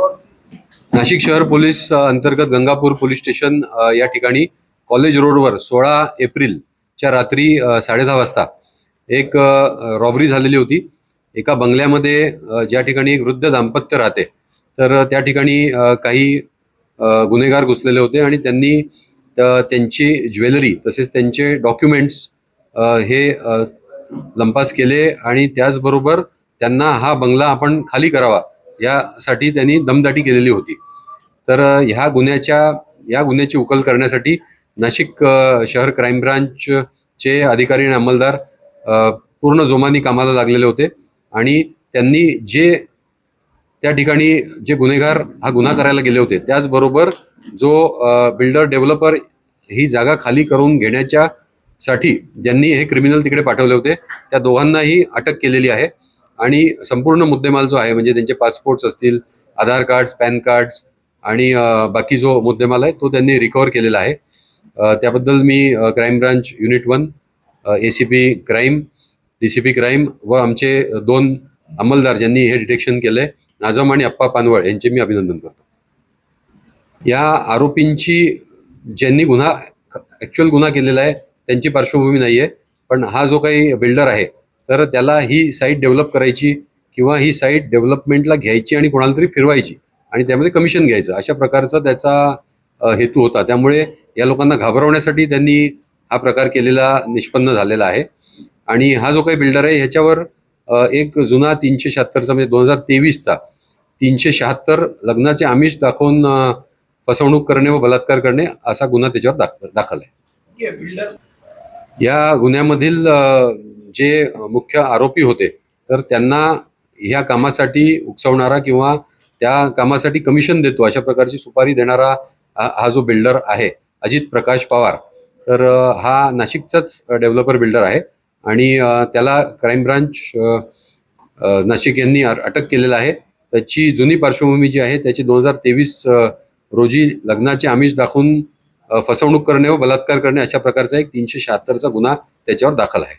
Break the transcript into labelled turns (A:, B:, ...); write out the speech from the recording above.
A: नाशिक शहर पोलीस अंतर्गत Gangapur police station या ठिकाणी कॉलेज रोडवर सोळा एप्रिलच्या रात्री साडे साडेदहा वाजता एक रॉबरी झालेली होती. एका बंगल्यामध्ये ज्या ठिकाणी एक वृद्ध दाम्पत्य राहते तर त्या ठिकाणी काही गुन्हेगार घुसलेले होते आणि त्यांनी त्यांची ज्वेलरी तसेच त्यांचे डॉक्युमेंट्स हे लंपास केले आणि त्याचबरोबर त्यांना हा बंगला आपण खाली करावा यासाठी त्यांनी दमदाटी केलेली होती. तर ह्या गुन्ह्याच्या या गुन्ह्याची उकल करण्यासाठी नाशिक शहर क्राईम ब्रांचचे अधिकारी आणि अंमलदार पूर्ण जोमाने कामाला लागलेले होते आणि त्यांनी जे त्या ठिकाणी जे गुन्हेगार हा गुन्हा करायला गेले होते त्याचबरोबर जो बिल्डर डेव्हलपर ही जागा खाली करून घेण्याच्या साठी ज्यांनी हे क्रिमिनल तिकडे पाठवले होते त्या दोघांनाही अटक केलेली आहे. आणि संपूर्ण मुद्देमाल जो आहे म्हणजे त्यांचे पासपोर्ट्स असतील आधार कार्ड्स पॅन कार्ड्स आणि बाकी जो मुद्देमाल आहे तो त्यांनी रिकवर केलेला आहे. त्याबद्दल मी crime branch unit one A C P crime D C P crime व आमचे दोन अंमलदार ज्यांनी हे डिटेक्शन केलंय नाझम आणि अप्पा पानवळ यांचे मी अभिनंदन करतो. या आरोपींची ज्यांनी गुन्हा ॲक्च्युअल गुन्हा केलेला आहे त्यांची पार्श्वभूमी नाही आहे पण हा जो काही बिल्डर आहे तर त्याला ही साईट डेव्हलप करायची किंवा ही साईट डेव्हलपमेंटला घ्यायची आणि कोणाला तरी फिरवायची आणि त्यामध्ये कमिशन घ्यायचं. अशा प्रकारचा त्याचा हेतू होता. त्यामुळे या लोकांना घाबरवण्यासाठी त्यांनी हा प्रकार केलेला निष्पन्न झालेला आहे. आणि हा जो काही बिल्डर आहे ह्याच्यावर एक जुना तीनशे शहात्तरचा म्हणजे दोन हजार तेवीसचा तीनशे शहात्तर लग्नाचे आमिष दाखवून फसवणूक करणे व बलात्कार करणे असा गुन्हा त्याच्यावर दाख दाखल आहे. या गुन्ह्यामधील जे मुख्य आरोपी होते तर त्यांना ह्या कामासाठी उकसवणारा किंवा त्या कामासाठी कमिशन देतो अशा प्रकारची सुपारी देणारा हा जो बिल्डर आहे अजित प्रकाश पवार तर हा नाशिकचाच डेव्हलपर बिल्डर आहे आणि त्याला क्राईम ब्रांच नाशिक यांनी अटक केलेला आहे. त्याची जुनी पार्श्वभूमी जी आहे त्याची दोन हजार तेवीस रोजी लग्नाचे आमिष दाखवून फसवणूक करणे व बलात्कार करणे अशा प्रकारचा एक तीनशे शहात्तरचा गुन्हा त्याच्यावर दाखल आहे.